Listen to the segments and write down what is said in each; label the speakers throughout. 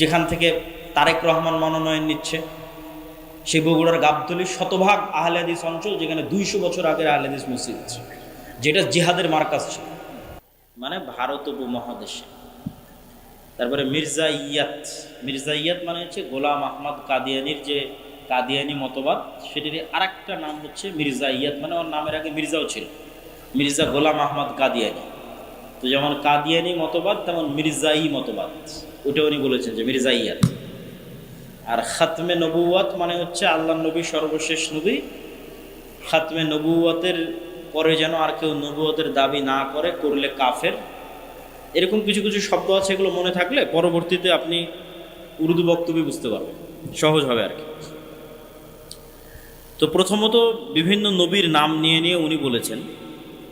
Speaker 1: যেখান থেকে তারেক রহমান মনোনয়ন নিচ্ছে, সেই বগুড়ার গাবতলি শতভাগ আহলেদিস অঞ্চল, যেখানে দুইশো বছর আগের আহলেদিস মসজিদ আছে, যেটা জিহাদের মার্কাজ ছিল। মানে ভারত উপমহাদেশে। তারপরে মির্জা ইয়াত মির্জা ইয়াত মানে হচ্ছে গোলাম আহমদ কাদিয়ানির যে কাদিয়ানি মতবাদ সেটির আরেকটা নাম হচ্ছে মির্জা ইয়াত মানে ওর নামের আগে মির্জাও ছিল। মির্জা গোলাম আহমদ কাদিয়ানি। তো যেমন কাদিয়ানি মতবাদ, তেমন মির্জাই মতবাদ। ওটা উনি বলেছেন যে, মির্জা ইয়াত আর খাতমে নবুয়াত মানে হচ্ছে আল্লাহ নবী সর্বশেষ নবী। খাতমে নবুয়াতের পরে যেন আর কেউ নবুয়তের দাবি না করে, করলে কাফের। এরকম কিছু কিছু শব্দ আছে এগুলো মনে থাকলে পরবর্তীতে আপনি উর্দু বক্তব্য বুঝতে পারবেন। সহজ হবে আর কি। তো প্রথমত বিভিন্ন নবীর নাম নিয়ে নিয়ে উনি বলেছেন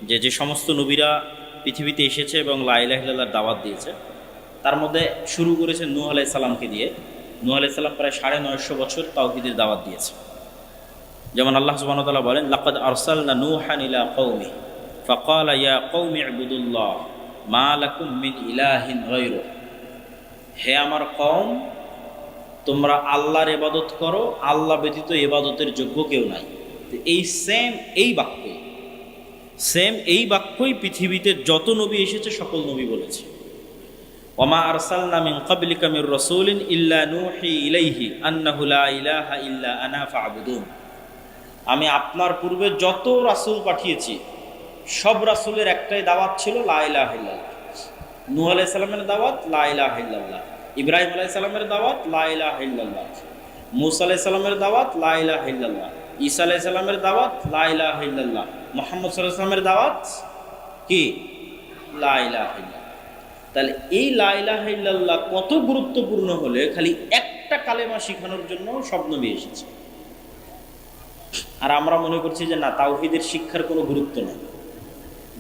Speaker 1: যে যে সমস্ত নবীরা পৃথিবীতে এসেছে এবং লাইলাহিল্লার দাওয়াত দিয়েছে। তার মধ্যে শুরু করেছে নূহ আলাই সালামকে দিয়ে। নূহ আলাই সাল্লাম প্রায় সাড়ে নয়শো বছর তাওহিদের দাওয়াত দিয়েছে। যেমন আল্লাহ তাআলা বলেন, লাকাদ আরসালনা নূহান ইলা কওমি ফাকালা ইয়া কওমি ইবুদুল্লাহ, মা লাকুম মিন ইলাহিন গায়রু হে আমার কওম, তোমরা আল্লাহর এবাদত করো, আল্লাহ ব্যতীত এবাদতের যোগ্য কেউ নাই। এই সেম এই বাক্যই সেম এই বাক্যই পৃথিবীতে যত নবী এসেছে, সকল নবী বলেছে। ওমা আরসালনা মিন ক্বাবলিকা মির রাসূলিন ইল্লা নূহি ইলাইহি আন্নাহু লা ইলাহা ইল্লা আনা ফা'বুদুন আমি আপনার পূর্বে যত রাসূল পাঠিয়েছি, সব রাসূলের একটাই দাওয়াত ছিল লা ইলাহা ইল্লাল্লাহ। নূহ আলাইহিস সালামের দাওয়াত, লা ইলাহা ইল্লাল্লাহ। ইব্রাহিম আলাইহিস সালামের দাওয়াত, লা ইলাহা ইল্লাল্লাহ। মুসা আলাইহিস সালামের দাওয়াত, লা ইলাহা ইল্লাল্লাহ। ঈসা আলাইহিস সালামের দাওয়াত, লা ইলাহা ইল্লাল্লাহ। মুহাম্মদ সাল্লাল্লাহু আলাইহি সাল্লামের দাওয়াত, কি? লা ইলাহা ইল্লাল্লাহ। তাহলে এই লা ইলাহা কত গুরুত্বপূর্ণ হলে খালি একটা কালেমা শিখানোর জন্য সব নবী এসেছে। আর আমরা মনে করছি যে না, তাওহিদের শিক্ষার কোনো গুরুত্ব নেই।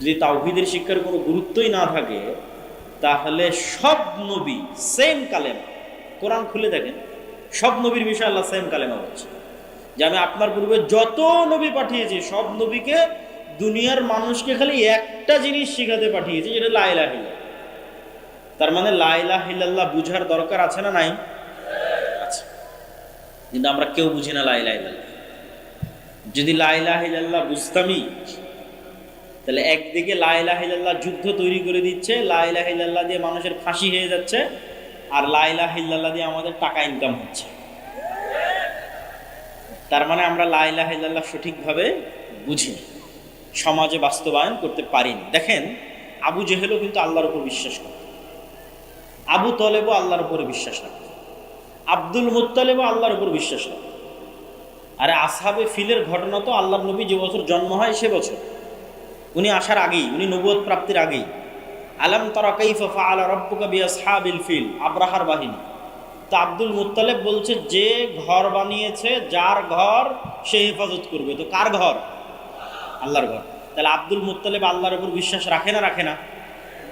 Speaker 1: যদি তাওহিদের শিক্ষার কোনো গুরুত্বই না থাকে, তাহলে সব নবী সেম কালেমা। কোরআন খুলে দেখেন, সব নবীর বিষয়ে আল্লাহ সেম কালেমা বলছে। যে আমি আপনার পূর্বে যত নবী পাঠিয়েছি, সব নবীকে দুনিয়ার মানুষকে খালি একটা জিনিস শিখাতে পাঠিয়েছি, যেটা লাইলা হিল্লা তার মানে লাইলা হিল্লাল্লাহ বুঝার দরকার আছে না নাই? কিন্তু আমরা কেউ বুঝি না লাইলা হিল্লাল্লাহ যদি লাইলাহ ইল্লাল্লাহ বুঝতামই, তাহলে একদিকে লাইলাহ ইল্লাল্লাহ যুদ্ধ তৈরি করে দিচ্ছে লাইলাহ ইল্লাল্লাহ দিয়ে মানুষের ফাঁসি হয়ে যাচ্ছে, আর লাইলাহ ইল্লাল্লাহ দিয়ে আমাদের টাকা ইনকাম হচ্ছে। তার মানে আমরা লাইলাহ ইল্লাল্লাহ সঠিকভাবে বুঝি সমাজে বাস্তবায়ন করতে পারিনি। দেখেন, আবু জেহেলও কিন্তু আল্লাহর উপর বিশ্বাস করত আবু তলেবও আল্লাহর উপরে বিশ্বাস রাখত আব্দুল মুত্তালেবও আল্লাহর উপর বিশ্বাস রাখত আরে আসহাবে ফিলের ঘটনা তো আল্লাহ নবী যে বছর জন্ম হয় সে বছর। উনি আসার আগেই, উনি নবুয়ত প্রাপ্তির আগেই। আলম তারা ফিল, আব্রাহার বাহিনী। তো আব্দুল মুত্তালেব বলছে, যে ঘর বানিয়েছে, যার ঘর সে হেফাজত করবে। তো কার ঘর? আল্লাহর ঘর। তাহলে আব্দুল মুত্তালেব আল্লাহর উপর বিশ্বাস রাখে না রাখে না?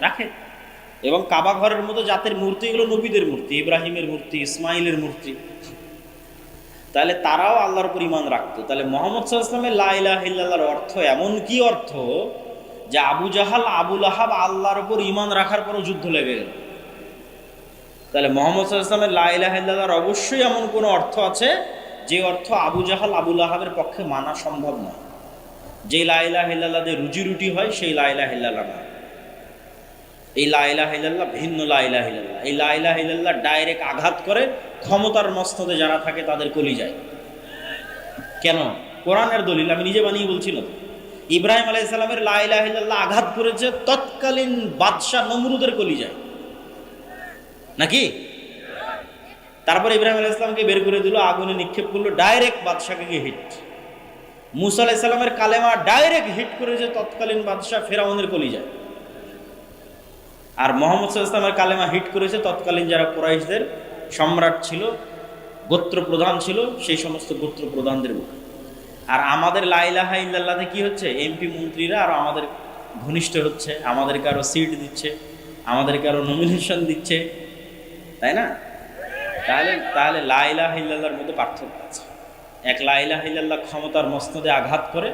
Speaker 1: রাখে। এবং কাবা ঘরের মতো জাতের মূর্তি এগুলো নবীদের মূর্তি, ইব্রাহিমের মূর্তি, ইসমাইলের মূর্তি। তাহলে তারাও আল্লাহর উপর ইমান রাখতো। তাহলে মোহাম্মদ সাল্লাহামের লাইলাহ ইল্লাহর অর্থ এমন কি অর্থ? যে আবু জাহাল আবুল আহাব আল্লাহর উপর ইমান রাখার পরও যুদ্ধ লেগে গেল। তাহলে মোহাম্মদ সাল্লাহামের লাইলাহ ইল্লাহর অবশ্যই এমন কোনো অর্থ আছে? যে অর্থ আবু জাহাল আবুল আহাবের পক্ষে মানা সম্ভব নয়। যে লাইলাহ ইল্লাহ দিয়ে রুজি রুটি হয়, সেই লাইলাহ ইল্লাহ নয়। এই লাইলা ইল্লাল্লাহ ভিন্ন লাইলাহ ইল্লাল্লাহ। এই লাইলা ইল্লাল্লাহ ডাইরেক্ট আঘাত করে ক্ষমতার মস্তদে যারা থাকে তাদের কলি যায় কেন? কোরআনের দলিল, আমি নিজে বানিয়ে বলছি না। ইব্রাহিম আলাই সালামের লাইলাহ ইল্লাল্লাহ আঘাত করেছে তৎকালীন বাদশাহ নমরুদের কলি যায় নাকি? তারপর ইব্রাহিম আলাহ ইসলামকে বের করে দিল, আগুনে নিক্ষেপ করল ডাইরেক্ট বাদশাকে গিয়ে হিট মুসা আলাহ সাল্লামের কালেমা ডাইরেক্ট হিট করেছে তৎকালীন বাদশাহ ফেরাউনের কলি যায় আর মোহাম্মদ ইসলামের কালেমা হিট করেছে, তৎকালীন যারা কোরাইশদের সম্রাট ছিল, গোত্র প্রধান ছিল, সেই সমস্ত গোত্র প্রধানদের বুকে আর আমাদের লাইলাহা ইল্লাল্লাহতে কি হচ্ছে? এমপি মন্ত্রীরা আরও আমাদের ঘনিষ্ঠ হচ্ছে, আমাদেরকে আরও সিট দিচ্ছে, আমাদেরকে আরও নমিনেশন দিচ্ছে, তাই না? তাহলে তাহলে লাইলাহ ইল্লাল্লাহর মধ্যে পার্থক্য আছে। এক লাইলাহ ইল্লাল্লাহ ক্ষমতার মস্তদে আঘাত করে,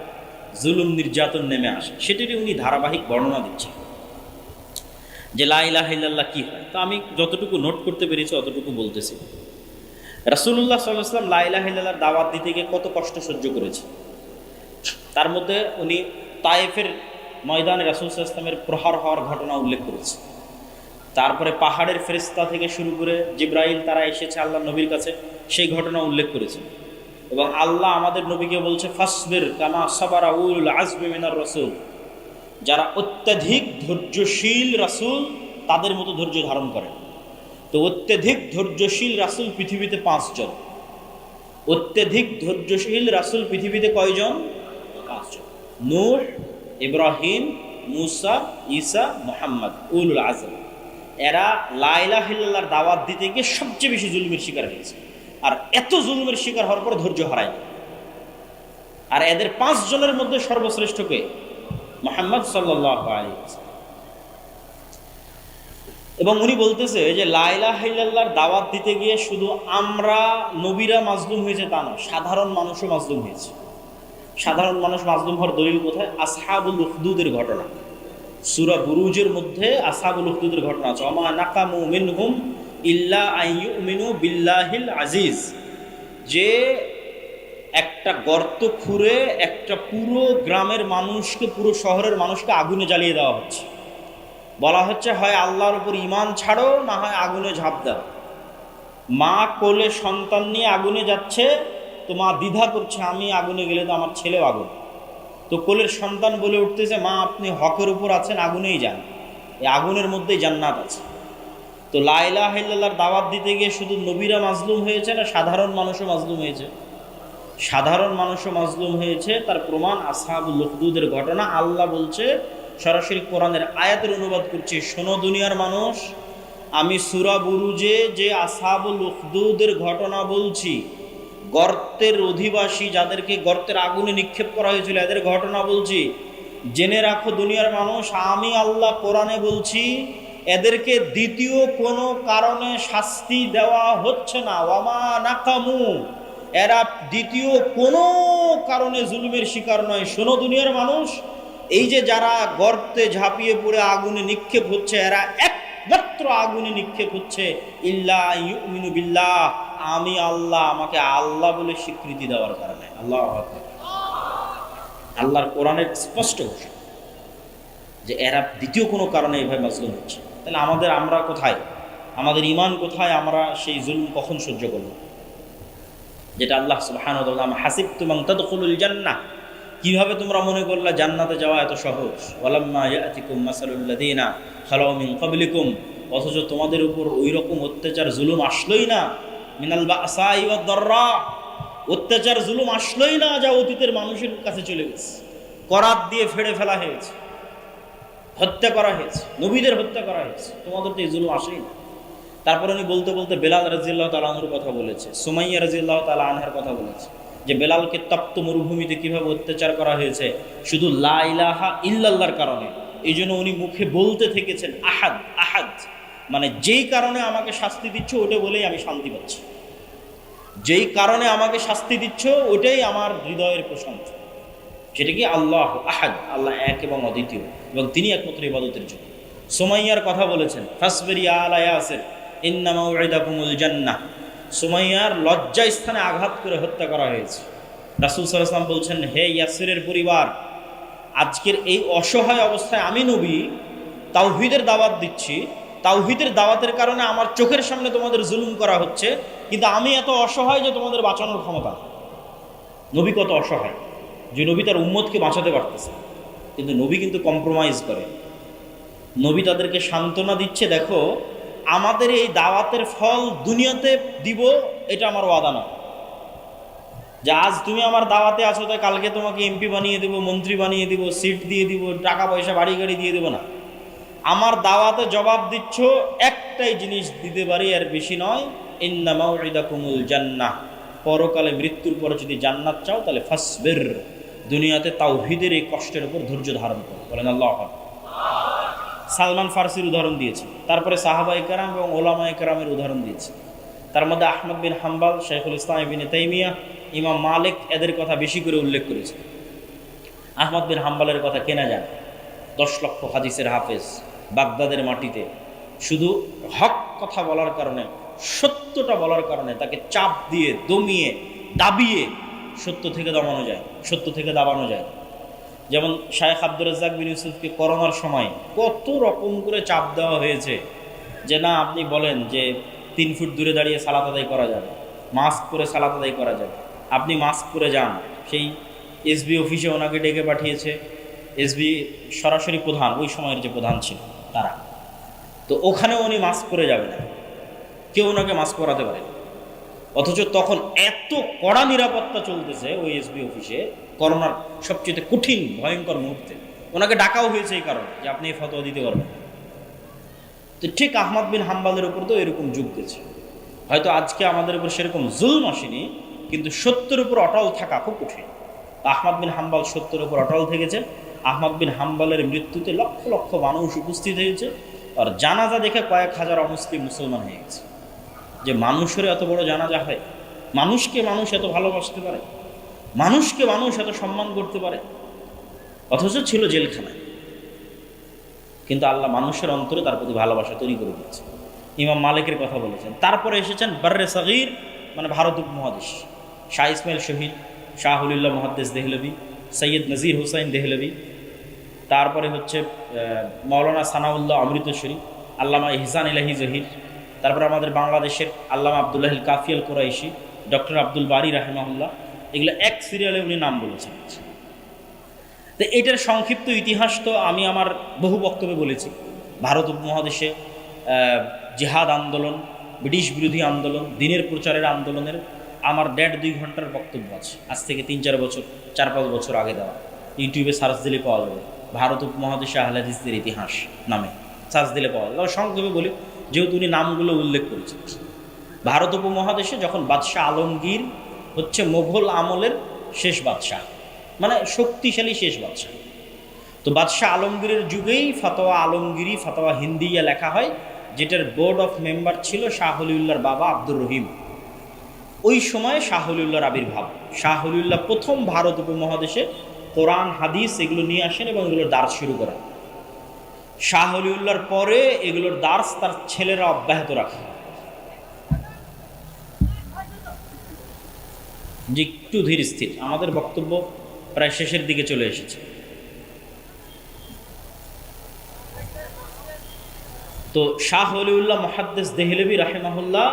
Speaker 1: জুলুম নির্যাতন নেমে আসে। সেটিরই উনি ধারাবাহিক বর্ণনা দিচ্ছেন। যে লাইলাহিল্লাহ কি হয়? তো আমি যতটুকু নোট করতে পেরেছি, অতটুকু বলতেছি। রাসুল্লাহ সাল্লাম লাইলাহিল্লাহর দাওয়াত দিতে গিয়ে কত কষ্ট সহ্য করেছে। তার মধ্যে উনি তায়েফের ময়দানে রাসুল ইসলামের প্রহার হওয়ার ঘটনা উল্লেখ করেছে। তারপরে পাহাড়ের ফেরিস্তা থেকে শুরু করে জিব্রাইল, তারা এসেছে আল্লাহ নবীর কাছে, সেই ঘটনা উল্লেখ করেছে। এবং আল্লাহ আমাদের নবীকে বলছে, ফাসবির কামা সাবারা উল আজবে মিনার রসুল। যারা অত্যাধিক ধৈর্যশীল রাসুল, তাদের মতো ধৈর্য ধারণ করে তো অত্যাধিক ধৈর্যশীল রাসুল পৃথিবীতে পাঁচজন। অত্যাধিক ধৈর্যশীল রাসুল পৃথিবীতে কয়জন? পাঁচজন। নূর ইব্রাহিম, মুসা, ঈসা, মোহাম্মদ উল আজম। এরা লাইলা হিল্লার দাওয়াত দিতে গিয়ে সবচেয়ে বেশি জুলুমের শিকার হয়েছে। আর এত জুলুমের শিকার হওয়ার পর ধৈর্য হারায় আর এদের পাঁচ জনের মধ্যে সর্বশ্রেষ্ঠ কে? মোহাম্মদ সাল্লাহ আলী এবং উনি বলতেছে যে লাইলা হাইল্লার দাওয়াত দিতে গিয়ে শুধু আমরা নবীরা মাজলুম হয়েছে তা নয়, সাধারণ মানুষও মাজলুম হয়েছে। সাধারণ মানুষ মাজলুম হওয়ার দলিল কোথায়? আসহাবুল উখদুদের ঘটনা। সুরা বুরুজের মধ্যে আসহাবুল উখদুদের ঘটনা আছে। অমা নাকামু মিনহুম ইল্লা আইয়ুমিনু বিল্লাহিল আজিজ। যে একটা গর্ত খুঁড়ে একটা পুরো গ্রামের মানুষকে, পুরো শহরের মানুষকে আগুনে জ্বালিয়ে দেওয়া হচ্ছে। বলা হচ্ছে, হয় আল্লাহর উপর ইমান ছাড়ো, না হয় আগুনে ঝাঁপ দাও। মা কোলে সন্তান নিয়ে আগুনে যাচ্ছে, তো মা দ্বিধা করছে, আমি আগুনে গেলে তো আমার ছেলেও আগুন। তো কোলের সন্তান বলে উঠতেছে, মা, আপনি হকের উপর আছেন, আগুনেই যান। এই আগুনের মধ্যেই জান্নাত আছে। তো লাইলা হাইল্লার দাওয়াত দিতে গিয়ে শুধু নবীরা মাজলুম হয়েছে না সাধারণ মানুষও মাজলুম হয়েছে? সাধারণ মানুষও মাজলুম হয়েছে, তার প্রমাণ আসহাবুল লুকদুদের ঘটনা। আল্লাহ বলছে, সরাসরি কোরআনের আয়াতের অনুবাদ করছে, শোনো দুনিয়ার মানুষ, আমি সুরা বুরুজে যে আসহাবুল উখদুদের ঘটনা বলছি, গর্তের অধিবাসী যাদেরকে গর্তের আগুনে নিক্ষেপ করা হয়েছিল, এদের ঘটনা বলছি। জেনে রাখো দুনিয়ার মানুষ, আমি আল্লাহ কোরআনে বলছি, এদেরকে দ্বিতীয় কোনো কারণে শাস্তি দেওয়া হচ্ছে না। ওয়ামা নাকামু এরা দ্বিতীয় কোনো কারণে জুলুমের শিকার নয়। শোনো দুনিয়ার মানুষ, এই যে যারা গর্তে ঝাঁপিয়ে পড়ে আগুনে নিক্ষেপ হচ্ছে, এরা একমাত্র আগুনে নিক্ষেপ হচ্ছে। ইল্লা বিল্লাহ, আমি আল্লাহ, আমাকে আল্লাহ বলে স্বীকৃতি দেওয়ার কারণে। আল্লাহ আল্লাহর কোরআনের স্পষ্ট ঘোষণা যে এরা দ্বিতীয় কোনো কারণে এভাবে মাজলুম হচ্ছে। তাহলে আমাদের আমরা কোথায়? আমাদের ইমান কোথায়? আমরা সেই জুলুম কখন সহ্য করব? যেটা আল্লাহ তাআলা হাসিব তুমান তাদখুলুল জান্নাহ। কীভাবে তোমরা মনে করলা জান্নাতে যাওয়া এত সহজ? ওয়ালাম্মা ইয়াতিকুম মাসালুল লাযিনা খালাউ মিন অথচ তোমাদের উপর ওই রকম অত্যাচার, জুলুম আসলোই না। মিনাল বাসাই ওয়াদ দররা। অত্যাচার, জুলুম আসলোই না যা অতীতের মানুষের কাছে চলে গেছে। করাত দিয়ে ফেড়ে ফেলা হয়েছে। হত্যা করা হয়েছে। নবীদের হত্যা করা হয়েছে। তোমাদের তো এই জুলুম আসেই না। তারপর উনি বলতে বলতে বেলাল রাজিল্লাহ তালাহুর কথা বলেছে, সুমাইয়া রাজিল্লাহ তালা আনহার কথা বলেছে, যে বেলালকে তপ্ত মরুভূমিতে কীভাবে অত্যাচার করা হয়েছে, শুধু লা ইলাহা ইল্লাল্লাহর কারণে এই জন্য উনি মুখে বলতে থেকেছেন, আহাদ আহাদ মানে যেই কারণে আমাকে শাস্তি দিচ্ছ ওটা বলেই আমি শান্তি পাচ্ছি। যেই কারণে আমাকে শাস্তি দিচ্ছ ওটাই আমার হৃদয়ের প্রশংসা। সেটা কি আল্লাহ আহাদ, আল্লাহ এক এবং অদ্বিতীয়, এবং তিনি একমাত্র ইবাদতের জন্য সোমাইয়ার কথা বলেছেন, ফাসবেরি আলা ইয়াসের ইন্নামা উইদাকুমুল জান্নাহ। সুমাইয়ার লজ্জা স্থানে আঘাত করে হত্যা করা হয়েছে। রাসুল সাল্লাম বলছেন, হে ইয়াসিরের পরিবার, আজকের এই অসহায় অবস্থায় আমি নবী, তাওহিদের দাওয়াত দিচ্ছি। তাওহিদের দাওয়াতের কারণে আমার চোখের সামনে তোমাদের জুলুম করা হচ্ছে, কিন্তু আমি এত অসহায় যে তোমাদের বাঁচানোর ক্ষমতা নবী কত অসহায়, যে নবী তার উম্মতকে বাঁচাতে পারতেছে। কিন্তু নবী কিন্তু কম্প্রোমাইজ করে। নবী তাদেরকে সান্ত্বনা দিচ্ছে, দেখো আমাদের এই দাওয়াতের ফল দুনিয়াতে দিব, এটা আমার ওয়াদা নয়। যে আজ তুমি আমার দাওয়াতে আছো তাই কালকে তোমাকে এমপি বানিয়ে দেবো, মন্ত্রী বানিয়ে দিব, সিট দিয়ে দিব, টাকা পয়সা বাড়ি গাড়ি দিয়ে দেবো না। আমার দাওয়াতে জবাব দিচ্ছ, একটাই জিনিস দিতে পারি, আর বেশি নয় ইন্দামাউদা কুমুল জান্নাহ। পরকালে মৃত্যুর পরে যদি জান্নাত চাও, তাহলে ফাসবের, দুনিয়াতে তাওহিদের এই কষ্টের উপর ধৈর্য ধারণ করো। বলেন আল্লাহ। সালমান ফার্সির উদাহরণ দিয়েছে। তারপরে সাহাবা কারাম এবং ওলামা কারামের উদাহরণ দিয়েছে। তার মধ্যে আহমদ বিন হাম্বাল শেখুল ইসলাম বিন তাইমিয়া, ইমাম মালিক এদের কথা বেশি করে উল্লেখ করেছে। আহমদ বিন হাম্বালের কথা কেনা যায়। দশ লক্ষ হাদিসের হাফেজ বাগদাদের মাটিতে। শুধু হক কথা বলার কারণে, সত্যটা বলার কারণে তাকে চাপ দিয়ে, দমিয়ে, দাবিয়ে সত্য থেকে দমানো যায়, সত্য থেকে দাবানো যায়। যেমন শায়েখ আব্দুর রাজ্জাক বিন ইউসুফকে করোনার সময় কত রকম করে চাপ দেওয়া হয়েছে যে না, আপনি বলেন যে তিন ফুট দূরে দাঁড়িয়ে সালাত আদায় করা যাবে, মাস্ক পরে সালাত আদায় করা যাবে। আপনি মাস্ক পরে যান। সেই এসবি অফিসে ওনাকে ডেকে পাঠিয়েছে। এসবি সরাসরি প্রধান, ওই সময়ের যে প্রধান ছিল, তারা। তো ওখানে উনি মাস্ক পরে যাবে না কেউ ওনাকে মাস্ক পরাতে পারে। অথচ তখন এত কড়া নিরাপত্তা চলতেছে ওই এসবি অফিসে, করোনার সবচেয়ে কঠিন, ভয়ঙ্কর মুহূর্তে। ওনাকে ডাকাও হয়েছে এই কারণে যে আপনি এই ফতোয়া দিতে পারবেন তো ঠিক আহমদ বিন হাম্বালের উপর তো এরকম যুগ গেছে। হয়তো আজকে আমাদের উপর সেরকম জুলম আসেনি, কিন্তু সত্যের উপর অটল থাকা খুব কঠিন। আহমদ বিন হাম্বাল সত্যের উপর অটল থেকেছেন আহমদ বিন হাম্বালের মৃত্যুতে লক্ষ লক্ষ মানুষ উপস্থিত হয়েছে। আর জানাজা দেখে কয়েক হাজার অমুসলিম মুসলমান হয়ে গেছে। যে মানুষের এত বড় জানাজা হয়? মানুষকে মানুষ এত ভালোবাসতে পারে? মানুষকে মানুষ এত সম্মান করতে পারে? অথচ ছিল জেলখানায়। কিন্তু আল্লাহ মানুষের অন্তরে তার প্রতি ভালোবাসা তৈরি করে দিচ্ছে ইমাম মালিকের কথা বলেছেন। তারপরে এসেছেন বার্রে সাগির মানে ভারত উপমহাদেশ। শাহ ইসমাইল শহীদ শাহুল্লাহ মহাদ্দেশ দেহলবি, সৈয়দ নজির হুসাইন দেহলবি। তারপরে হচ্ছে মৌলানা সানাউল্লাহ অমৃতশ্বরী আল্লামা ইহসান ইলাহি জহির। তারপরে আমাদের বাংলাদেশের আল্লামা আবদুল্লাহ কাফিয়াল কোরাইশি, ডক্টর আব্দুল বারি রাহেমাহুল্লাহ, এগুলো এক সিরিয়ালে উনি নাম বলেছেন। তো এটার সংক্ষিপ্ত ইতিহাস তো আমি আমার বহু বক্তব্যে বলেছি। ভারত উপমহাদেশে জিহাদ আন্দোলন, ব্রিটিশ বিরোধী আন্দোলন, দিনের প্রচারের আন্দোলনের আমার দেড় দুই ঘণ্টার বক্তব্য আছে। আজ থেকে তিন চার বছর, চার পাঁচ বছর আগে দেওয়া। ইউটিউবে সার্চ দিলে পাওয়া যাবে। ভারত উপমহাদেশে আহলাদিসদের ইতিহাস নামে। সার্চ দিলে পাওয়া যাবে। সংক্ষেপে বলি যেহেতু উনি নামগুলো উল্লেখ করেছেন। ভারত উপমহাদেশে যখন বাদশাহ আলমগীর হচ্ছে মোঘল আমলের শেষ বাদশাহ মানে শক্তিশালী শেষ বাদশাহ। তো বাদশাহ আলমগীরের যুগেই ফাতোয়া আলমগীরি ফাতোয়া হিন্দিয়া লেখা হয়, যেটার বোর্ড অফ মেম্বার ছিল শাহ হলিউল্লাহর বাবা আব্দুর রহিম। ওই সময় শাহ হলিউল্লাহর আবির্ভাব। শাহ হলিউল্লাহ প্রথম ভারত উপমহাদেশে কোরআন, হাদিস এগুলো নিয়ে আসেন এবং এগুলোর দার্স শুরু করেন। শাহ হলিউল্লাহর পরে এগুলোর দার্স তার ছেলেরা অব্যাহত রাখে। যে একটু ধীর স্থির, আমাদের বক্তব্য প্রায় শেষের দিকে চলে এসেছে। তো শাহ অলিউল্লাহ মহাদ্দেস দেহলেবি রাহেমাহুল্লাহ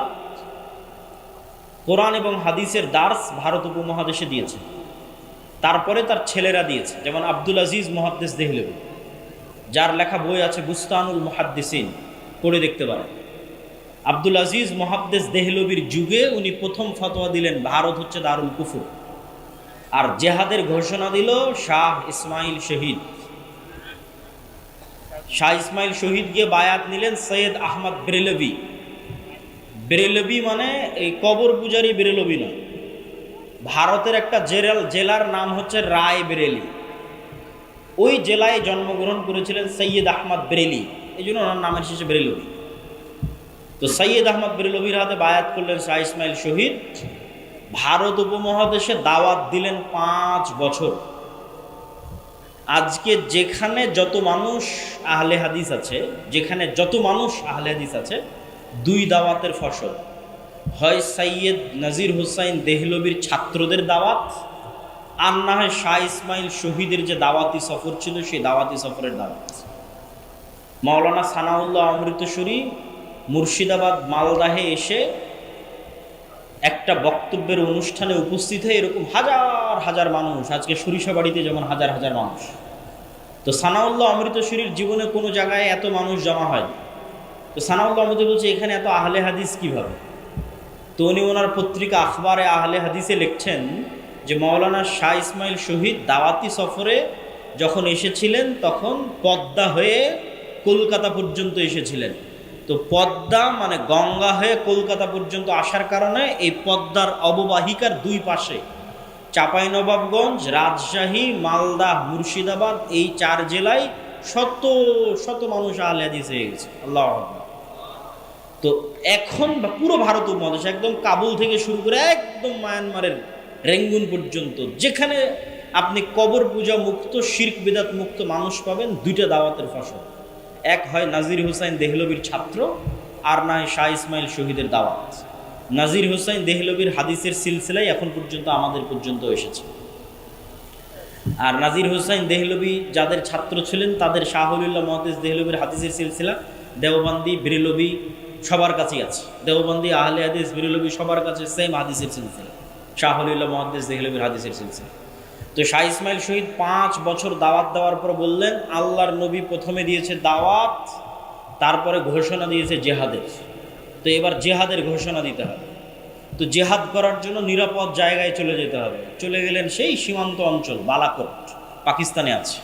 Speaker 1: কোরআন এবং হাদিসের দার্স ভারত উপমহাদেশে দিয়েছে। তারপরে তার ছেলেরা দিয়েছে, যেমন আব্দুল আজিজ মহাদ্দেস দেহলেবি যার লেখা বই আছে বুস্তানুল মহাদ্দেসিন, পড়ে দেখতে পারেন। আব্দুল আজিজ মহাদ্দেস দেহলবির যুগে উনি প্রথম ফতোয়া দিলেন, ভারত হচ্ছে দারুল কুফুর। আর জেহাদের ঘোষণা দিল শাহ ইসমাইল শহীদ। শাহ ইসমাইল শহীদ গিয়ে বায়াত নিলেন সৈয়দ আহমদ বেরেলবি। বেরেলবি মানে এই কবর পূজারি বেরেলবি নয়। ভারতের একটা জেলার জেলার নাম হচ্ছে রায় বেরেলি। ওই জেলায় জন্মগ্রহণ করেছিলেন সৈয়দ আহমদ বেরেলি। এই জন্য ওনার নামের শেষে বেরেলবি। তো সৈয়দ আহমদ বেরেলবির হাতে বায়াত করলেন শাহ ইসমাইল শহীদ। ভারত উপমহাদেশে দাওয়াত দিলেন পাঁচ বছর। আজকে যেখানে যত মানুষ আহলে হাদিস আছে, যেখানে যত মানুষ আহলে হাদিস আছে, দুই দাওয়াতের ফসল। হয় সৈয়দ নাজির হুসাইন দেহলবির ছাত্রদের দাওয়াত আর না হয় শাহ ইসমাইল শহীদের যে দাওয়াতি সফর ছিল, সেই দাওয়াতি সফরের দাওয়াত মাওলানা সানাউল্লাহ অমৃতসরী মুর্শিদাবাদ মালদাহে এসে একটা বক্তব্যের অনুষ্ঠানে উপস্থিত হয়ে এরকম হাজার হাজার মানুষ, আজকে সরিষা বাড়িতে যেমন হাজার হাজার মানুষ। তো সানাউল্লাহ অমৃতসরীর জীবনে কোনো জায়গায় এত মানুষ জমা হয় তো সানাউল্লাহ অমৃত বলছে, এখানে এত আহলে হাদিস কীভাবে? তো উনি ওনার পত্রিকা আখবারে আহলে হাদিসে লিখছেন যে মৌলানা শাহ ইসমাইল শহীদ দাওয়াতি সফরে যখন এসেছিলেন, তখন পদ্মা হয়ে কলকাতা পর্যন্ত এসেছিলেন। তো পদ্মা মানে গঙ্গা হয়ে কলকাতা পর্যন্ত আসার কারণে এই পদ্মার অববাহিকার দুই পাশে চাঁপাইনবাবগঞ্জ, রাজশাহী, মালদা, মুর্শিদাবাদ, এই চার জেলায় শত শত মানুষ আহলে হাদিস হয়ে গেছে। আল্লাহ তো এখন পুরো ভারত উপমহাদেশ একদম কাবুল থেকে শুরু করে একদম মায়ানমারের রেঙ্গুন পর্যন্ত। যেখানে আপনি কবর পূজা মুক্ত, শির্ক বিদাত মুক্ত মানুষ পাবেন, দুইটা দাওয়াতের ফসল। এক হয় নাজির হুসাইন দেহলবির ছাত্র, আর নয় শাহ ইসমাইল শহীদের দাওয়াত। নাজির হুসাইন দেহলবির হাদিসের সিলসিলাই এখন পর্যন্ত আমাদের পর্যন্ত এসেছে। আর নাজির হুসাইন দেহলবি যাদের ছাত্র ছিলেন, তাদের শাহুল্লাহ মহাদিস দেহলবির হাদিসের সিলসিলা দেওবন্দি, বিরেলবি সবার কাছেই আছে। দেওবন্দি, আহলে হাদিস, বিরেলবি সবার কাছে সেম হাদিসের সিলসিলা। শাহুল্লাহ মহাদিস দেহলবির হাদিসের সিলসিলা। তো শাহ ইসমাইল শহীদ পাঁচ বছর দাওয়াত দেওয়ার পর বললেন, আল্লাহর নবী প্রথমে দিয়েছে দাওয়াত, তারপরে ঘোষণা দিয়েছে জেহাদের। তো এবার জেহাদের ঘোষণা দিতে হবে। তো জেহাদ করার জন্য নিরাপদ জায়গায় চলে যেতে হবে। চলে গেলেন সেই সীমান্ত অঞ্চল, বালাকোট, পাকিস্তানে আছে।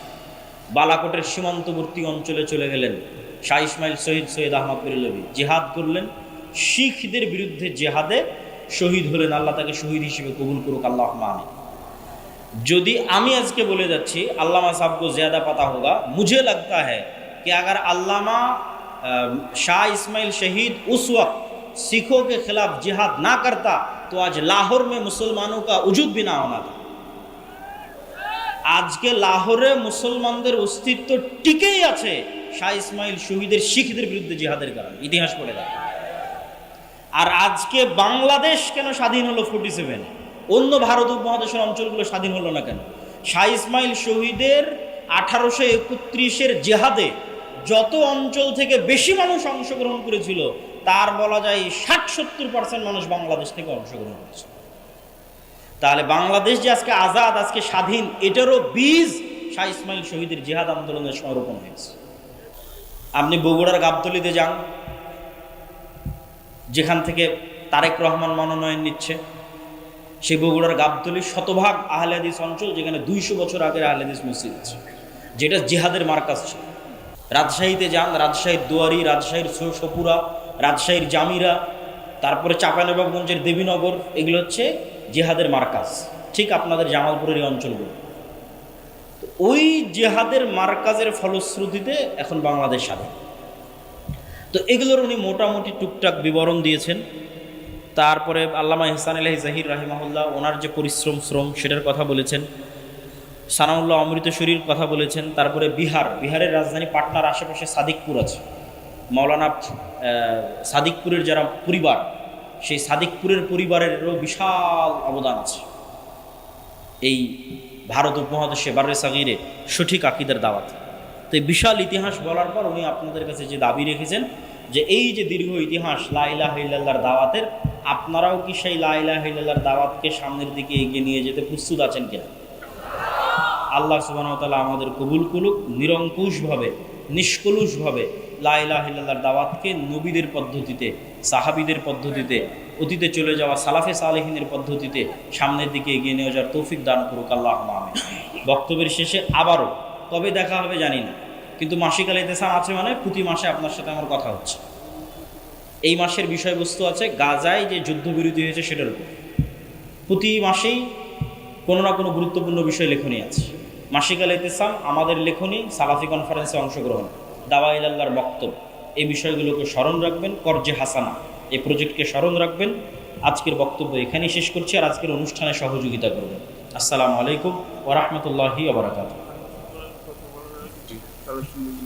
Speaker 1: বালাকোটের সীমান্তবর্তী অঞ্চলে চলে গেলেন শাহ ইসমাইল শহীদ সৈয়দ আহমদ বিরলবি জেহাদ করলেন শিখদের বিরুদ্ধে জেহাদে শহীদ হলেন আল্লাহ তাকে শহীদ হিসেবে কবুল করুক আল্লাহ মামিন যদি আমি আজকে বলে যাচ্ছি अल्लामा साहब को ज़्यादा पता होगा मुझे लगता है कि अगर अल्लामा अ, शाह इस्माइल शहीद उस वक्त सिखों के खिलाफ जिहाद ना करता तो आज लाहौर में मुसलमानों का वजूद भी ना होना था আজকে লাহোরে মুসলমানদের অস্তিত্ব টিকেই আছে শাহ ইসমাইল শহীদের শিখদের বিরুদ্ধে জিহাদের কারণে ইতিহাস পড়ে দেখে আর আজকে বাংলাদেশ কেন স্বাধীন হলো ফোর্টি সেভেন অন্য ভারত উপমহাদেশের অঞ্চলগুলো স্বাধীন হলো না কেন? শাহ ইসমাইল শহীদের আঠারোশো একত্রিশের জেহাদে যত অঞ্চল থেকে বেশি মানুষ অংশগ্রহণ করেছিল, তার বলা যায় ষাট সত্তর পার্সেন্ট মানুষ বাংলাদেশ থেকে অংশগ্রহণ করেছিল। তাহলে বাংলাদেশ যে আজকে আজাদ, আজকে স্বাধীন, এটারও বীজ শাহ ইসমাইল শহীদের জেহাদ আন্দোলনের সময় রোপণ হয়েছে। আপনি বগুড়ার গাবতলিতে যান যেখান থেকে তারেক রহমান মনোনয়ন নিচ্ছে, সেই বগুড়ার গাবতলি শতভাগ আহলেদিস অঞ্চল, যেখানে দুইশো বছর আগের আহলে হাদিস মসজিদ আছে, যেটা জিহাদের মার্কাজ ছিল। রাজশাহীতে যান, রাজশাহীর দুয়ারি, রাজশাহীর সপুরা, রাজশাহীর জামিরা, তারপরে চাঁপানবাবগঞ্জের দেবীনগর, এগুলো হচ্ছে জেহাদের মার্কাজ, ঠিক আপনাদের জামালপুরের এই অঞ্চলগুলো। ওই জেহাদের মার্কাজের ফলশ্রুতিতে এখন বাংলাদেশ স্বাধীন। তো এগুলোর উনি মোটামুটি টুকটাক বিবরণ দিয়েছেন। তারপরে আল্লামা ইহসান আলাহি জাহির রাহিমাহুল্লাহ ওনার যে পরিশ্রম, শ্রম, সেটার কথা বলেছেন। সানাউল্লাহ অমৃতসরীর কথা বলেছেন। তারপরে বিহার, বিহারের রাজধানী পাটনার আশেপাশে সাদিকপুর আছে। মৌলানা সাদিকপুরের যারা পরিবার, সেই সাদিকপুরের পরিবারেরও বিশাল অবদান আছে। এই ভারত উপমহাদেশে বারে সাগিরে সঠিক আকিদের দাওয়াত। তো বিশাল ইতিহাস বলার পর উনি আপনাদের কাছে যে দাবি রেখেছেন যে এই যে দীর্ঘ ইতিহাস লাইলা হিল্লার দাওয়াতের, আপনারাও কি সেই লাইলা হিল্লার দাওয়াতকে সামনের দিকে এগিয়ে নিয়ে যেতে প্রস্তুত আছেন কিনা? আল্লাহ সুবাহতাল্লাহ আমাদের কবুল কুলুক নিরঙ্কুশভাবে নিষ্কলুষভাবে লাইলা হিল্লার দাওয়াতকে নবীদের পদ্ধতিতে, সাহাবিদের পদ্ধতিতে, অতীতে চলে যাওয়া সালাফে সালেহিনের পদ্ধতিতে সামনের দিকে এগিয়ে নিয়ে যাওয়ার তৌফিক দান করুক আল্লাহ বক্তব্যের শেষে আবারও, কবে দেখা হবে জানি না। কিন্তু মাসিক আল ইতেসাম আছে মানে প্রতি মাসে আপনার সাথে আমার কথা হচ্ছে। এই মাসের বিষয়বস্তু আছে গাজায় যে যুদ্ধবিরতি হয়েছে সেটার উপর। প্রতি মাসেই কোনো না কোনো গুরুত্বপূর্ণ বিষয় লেখনী আছে। মাসিক আল ইতেসাম আমাদের লেখনী সালাফি কনফারেন্সে অংশগ্রহণ, দাওয়াইল আল্লাহর বক্তব্য, এই বিষয়গুলোকে স্মরণ রাখবেন, করজে হাসানা, এই প্রজেক্টকে স্মরণ রাখবেন। আজকের বক্তব্য এখানেই শেষ করছি আর আজকের অনুষ্ঠানে সহযোগিতা করবেন। আসসালামু আলাইকুম ওরহমতুল্লাহি arkadaşım